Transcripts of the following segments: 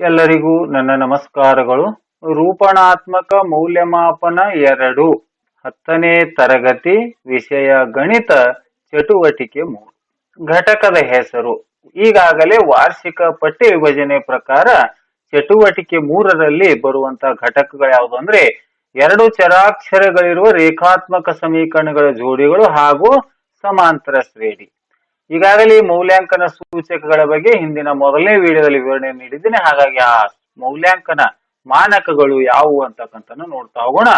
ಎಲ್ಲರಿಗೂ ನನ್ನ ನಮಸ್ಕಾರಗಳು. ರೂಪಣಾತ್ಮಕ ಮೌಲ್ಯಮಾಪನ ಎರಡು. ಹತ್ತನೇ ತರಗತಿ ವಿಷಯ ಗಣಿತ ಚಟುವಟಿಕೆ ಮೂರು. ಘಟಕದ ಹೆಸರು. ಈಗಾಗಲೇ ವಾರ್ಷಿಕ ಪಠ್ಯ ವಿಭಜನೆ ಪ್ರಕಾರ ಚಟುವಟಿಕೆ ಮೂರರಲ್ಲಿ ಬರುವಂತಹ ಘಟಕಗಳು ಯಾವುದು ಅಂದ್ರೆ ಎರಡು ಚರಾಕ್ಷರಗಳಿರುವ ರೇಖಾತ್ಮಕ ಸಮೀಕರಣಗಳ ಜೋಡಿಗಳು ಹಾಗೂ ಸಮಾಂತರ ಶ್ರೇಣಿ. ಈಗಾಗಲೇ ಮೌಲ್ಯಾಂಕನ ಸೂಚಕಗಳ ಬಗ್ಗೆ ಹಿಂದಿನ ಮೊದಲನೇ ವಿಡಿಯೋದಲ್ಲಿ ವಿವರಣೆ ನೀಡಿದ್ದೇನೆ. ಹಾಗಾಗಿ ಆ ಮೌಲ್ಯಾಂಕನ ಮಾನಕಗಳು ಯಾವುವು ಅಂತಕ್ಕಂಥನ್ನು ನೋಡ್ತಾ ಹೋಗೋಣ.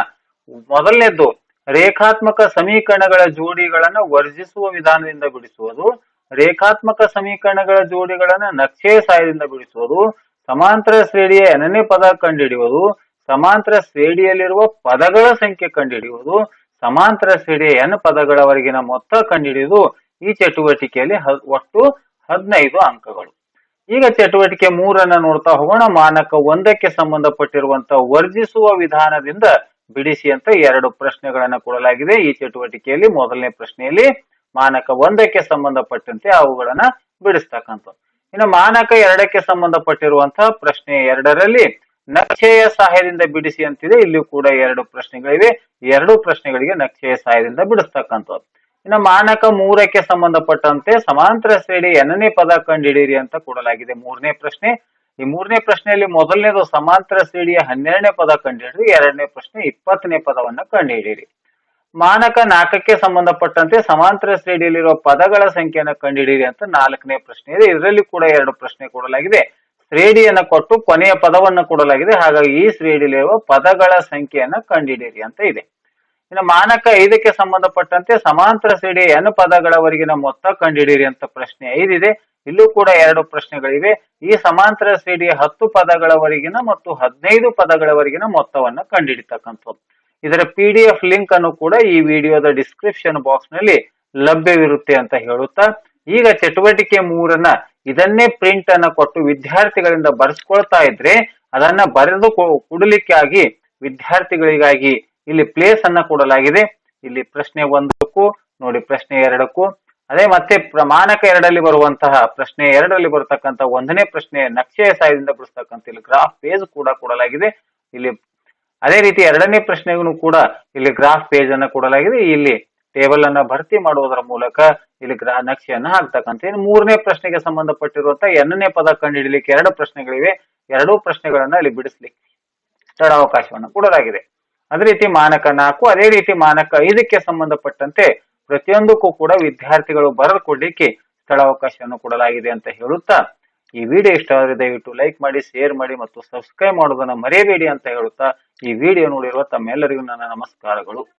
ಮೊದಲನೇದ್ದು, ರೇಖಾತ್ಮಕ ಸಮೀಕರಣಗಳ ಜೋಡಿಗಳನ್ನ ವರ್ಜಿಸುವ ವಿಧಾನದಿಂದ ಬಿಡಿಸುವುದು, ರೇಖಾತ್ಮಕ ಸಮೀಕರಣಗಳ ಜೋಡಿಗಳನ್ನ ನಕ್ಷೆ ಸಹಾಯದಿಂದ ಬಿಡಿಸುವುದು, ಸಮಾಂತರ ಶ್ರೇಣಿಯ ಎರಡನೇ ಪದ ಕಂಡುಹಿಡಿಯುವುದು, ಸಮಾಂತರ ಶ್ರೇಣಿಯಲ್ಲಿರುವ ಪದಗಳ ಸಂಖ್ಯೆ ಕಂಡುಹಿಡಿಯುವುದು, ಸಮಾಂತರ ಶ್ರೇಣಿಯ ಎನ್ ಪದಗಳವರೆಗಿನ ಮೊತ್ತ ಕಂಡುಹಿಡಿಯುವುದು ಈ ಚಟುವಟಿಕೆಯಲ್ಲಿ ಒಟ್ಟು ಹದಿನೈದು ಅಂಕಗಳು. ಈಗ ಚಟುವಟಿಕೆ ಮೂರನ್ನ ನೋಡ್ತಾ ಹೋಗೋಣ. ಮಾನಕ ಒಂದಕ್ಕೆ ಸಂಬಂಧಪಟ್ಟಿರುವಂತ ವರ್ಜಿಸುವ ವಿಧಾನದಿಂದ ಬಿಡಿಸಿ ಅಂತ ಎರಡು ಪ್ರಶ್ನೆಗಳನ್ನ ಕೊಡಲಾಗಿದೆ. ಈ ಚಟುವಟಿಕೆಯಲ್ಲಿ ಮೊದಲನೇ ಪ್ರಶ್ನೆಯಲ್ಲಿ ಮಾನಕ ಒಂದಕ್ಕೆ ಸಂಬಂಧಪಟ್ಟಂತೆ ಅವುಗಳನ್ನ ಬಿಡಿಸ್ತಕ್ಕಂಥ. ಇನ್ನು ಮಾನಕ ಎರಡಕ್ಕೆ ಸಂಬಂಧಪಟ್ಟಿರುವಂತಹ ಪ್ರಶ್ನೆ ಎರಡರಲ್ಲಿ ನಕ್ಷೆಯ ಸಹಾಯದಿಂದ ಬಿಡಿಸಿ ಅಂತಿದೆ ಇಲ್ಲಿಯೂ ಕೂಡ ಎರಡು ಪ್ರಶ್ನೆಗಳಿವೆ. ಎರಡು ಪ್ರಶ್ನೆಗಳಿಗೆ ನಕ್ಷೆಯ ಸಹಾಯದಿಂದ ಬಿಡಿಸ್ತಕ್ಕಂಥದ್ದು. ಇನ್ನು ಮಾನಕ ಮೂರಕ್ಕೆ ಸಂಬಂಧಪಟ್ಟಂತೆ ಸಮಾಂತರ ಶ್ರೇಣಿ ಎನ್ನನೇ ಪದ ಕಂಡುಹಿಡಿಯಿರಿ ಅಂತ ಕೊಡಲಾಗಿದೆ. ಮೂರನೇ ಪ್ರಶ್ನೆ. ಈ ಮೂರನೇ ಪ್ರಶ್ನೆಯಲ್ಲಿ ಮೊದಲನೇದು ಸಮಾಂತರ ಶ್ರೇಣಿಯ ಹನ್ನೆರಡನೇ ಪದ ಕಂಡುಹಿಡಿರಿ ಎರಡನೇ ಪ್ರಶ್ನೆ ಇಪ್ಪತ್ತನೇ ಪದವನ್ನ ಕಂಡುಹಿಡಿಯಿರಿ. ಮಾನಕ ನಾಲ್ಕಕ್ಕೆ ಸಂಬಂಧಪಟ್ಟಂತೆ ಸಮಾಂತರ ಶ್ರೇಣಿಯಲ್ಲಿರುವ ಪದಗಳ ಸಂಖ್ಯೆಯನ್ನು ಕಂಡುಹಿಡಿಯಿರಿ ಅಂತ ನಾಲ್ಕನೇ ಪ್ರಶ್ನೆ ಇದೆ. ಇದರಲ್ಲಿ ಕೂಡ ಎರಡು ಪ್ರಶ್ನೆ ಕೊಡಲಾಗಿದೆ. ಶ್ರೇಣಿಯನ್ನ ಕೊಟ್ಟು ಕೊನೆಯ ಪದವನ್ನು ಕೊಡಲಾಗಿದೆ. ಹಾಗಾಗಿ ಈ ಶ್ರೇಣಿಯಲ್ಲಿರುವ ಪದಗಳ ಸಂಖ್ಯೆಯನ್ನ ಕಂಡುಹಿಡಿಯಿರಿ ಅಂತ ಇದೆ. ಇನ್ನು ಮಾನಕ ಐದಕ್ಕೆ ಸಂಬಂಧಪಟ್ಟಂತೆ ಸಮಾಂತರ ಸಿಡಿ ಎನ್ ಪದಗಳವರೆಗಿನ ಮೊತ್ತ ಕಂಡುಹಿಡಿಯಿರಿ ಅಂತ ಪ್ರಶ್ನೆ ಐದಿದೆ. ಇಲ್ಲೂ ಕೂಡ ಎರಡು ಪ್ರಶ್ನೆಗಳಿವೆ. ಈ ಸಮಾಂತರ ಸಿಡಿ ಹತ್ತು ಪದಗಳವರೆಗಿನ ಮತ್ತು ಹದಿನೈದು ಪದಗಳವರೆಗಿನ ಮೊತ್ತವನ್ನ ಕಂಡುಹಿಡಿತಕ್ಕಂಥದ್ದು. ಇದರ ಪಿ ಡಿ ಎಫ್ ಲಿಂಕ್ ಅನ್ನು ಕೂಡ ಈ ವಿಡಿಯೋದ ಡಿಸ್ಕ್ರಿಪ್ಷನ್ ಬಾಕ್ಸ್ನಲ್ಲಿ ಲಭ್ಯವಿರುತ್ತೆ ಅಂತ ಹೇಳುತ್ತಾ, ಈಗ ಚಟುವಟಿಕೆ ಮೂರನ್ನ ಇದನ್ನೇ ಪ್ರಿಂಟ್ ಅನ್ನ ಕೊಟ್ಟು ವಿದ್ಯಾರ್ಥಿಗಳಿಂದ ಬರ್ಸ್ಕೊಳ್ತಾ ಇದ್ರೆ ಅದನ್ನ ಬರೆದು ಕೊಡಲಿಕ್ಕಾಗಿ ವಿದ್ಯಾರ್ಥಿಗಳಿಗಾಗಿ ಇಲ್ಲಿ ಪ್ಲೇಸ್ ಅನ್ನ ಕೊಡಲಾಗಿದೆ. ಇಲ್ಲಿ ಪ್ರಶ್ನೆ ಒಂದಕ್ಕೂ, ನೋಡಿ ಪ್ರಶ್ನೆ ಎರಡಕ್ಕೂ. ಅದೇ ಮತ್ತೆ ಪ್ರಮಾಣಕ ಎರಡಲ್ಲಿ ಬರುವಂತಹ ಪ್ರಶ್ನೆ ಎರಡರಲ್ಲಿ ಬರತಕ್ಕಂತ ಒಂದನೇ ಪ್ರಶ್ನೆ ನಕ್ಷೆಯ ಸಹಾಯದಿಂದ ಬಿಡಿಸ್ತಕ್ಕಂಥ ಇಲ್ಲಿ ಗ್ರಾಫ್ ಪೇಜ್ ಕೂಡ ಕೊಡಲಾಗಿದೆ. ಇಲ್ಲಿ ಅದೇ ರೀತಿ ಎರಡನೇ ಪ್ರಶ್ನೆಗೂ ಕೂಡ ಇಲ್ಲಿ ಗ್ರಾಫ್ ಪೇಜ್ ಅನ್ನ ಕೊಡಲಾಗಿದೆ. ಇಲ್ಲಿ ಟೇಬಲ್ ಅನ್ನ ಭರ್ತಿ ಮಾಡುವುದರ ಮೂಲಕ ಇಲ್ಲಿ ಗ್ರಾ ನಕ್ಷೆಯನ್ನ ಹಾಕ್ತಕ್ಕಂಥ ಇನ್ನು ಮೂರನೇ ಪ್ರಶ್ನೆಗೆ ಸಂಬಂಧಪಟ್ಟಿರುವಂತಹ ಎರಡನೇ ಪದ ಕಂಡುಹಿಡಲಿಕ್ಕೆ ಎರಡು ಪ್ರಶ್ನೆಗಳಿವೆ. ಎರಡೂ ಪ್ರಶ್ನೆಗಳನ್ನ ಇಲ್ಲಿ ಬಿಡಿಸ್ಲಿಕ್ಕೆ ಸ್ಥಳಾವಕಾಶವನ್ನು ಕೊಡಲಾಗಿದೆ. ಅದೇ ರೀತಿ ಮಾನಕ ನಾಲ್ಕು, ಅದೇ ರೀತಿ ಮಾನಕ ಐದಕ್ಕೆ ಸಂಬಂಧಪಟ್ಟಂತೆ ಪ್ರತಿಯೊಂದಕ್ಕೂ ಕೂಡ ವಿದ್ಯಾರ್ಥಿಗಳು ಬರೆದು ಕೊಡ್ಲಿಕ್ಕೆ ಸ್ಥಳಾವಕಾಶವನ್ನು ಕೊಡಲಾಗಿದೆ ಅಂತ ಹೇಳುತ್ತಾ ಈ ವಿಡಿಯೋ ಇಷ್ಟ ಆದರೆ ದಯವಿಟ್ಟು ಲೈಕ್ ಮಾಡಿ, ಶೇರ್ ಮಾಡಿ ಮತ್ತು ಸಬ್ಸ್ಕ್ರೈಬ್ ಮಾಡೋದನ್ನ ಮರೆಯಬೇಡಿ ಅಂತ ಹೇಳುತ್ತಾ ಈ ವಿಡಿಯೋ ನೋಡಿರುವ ತಮ್ಮೆಲ್ಲರಿಗೂ ನನ್ನ ನಮಸ್ಕಾರಗಳು.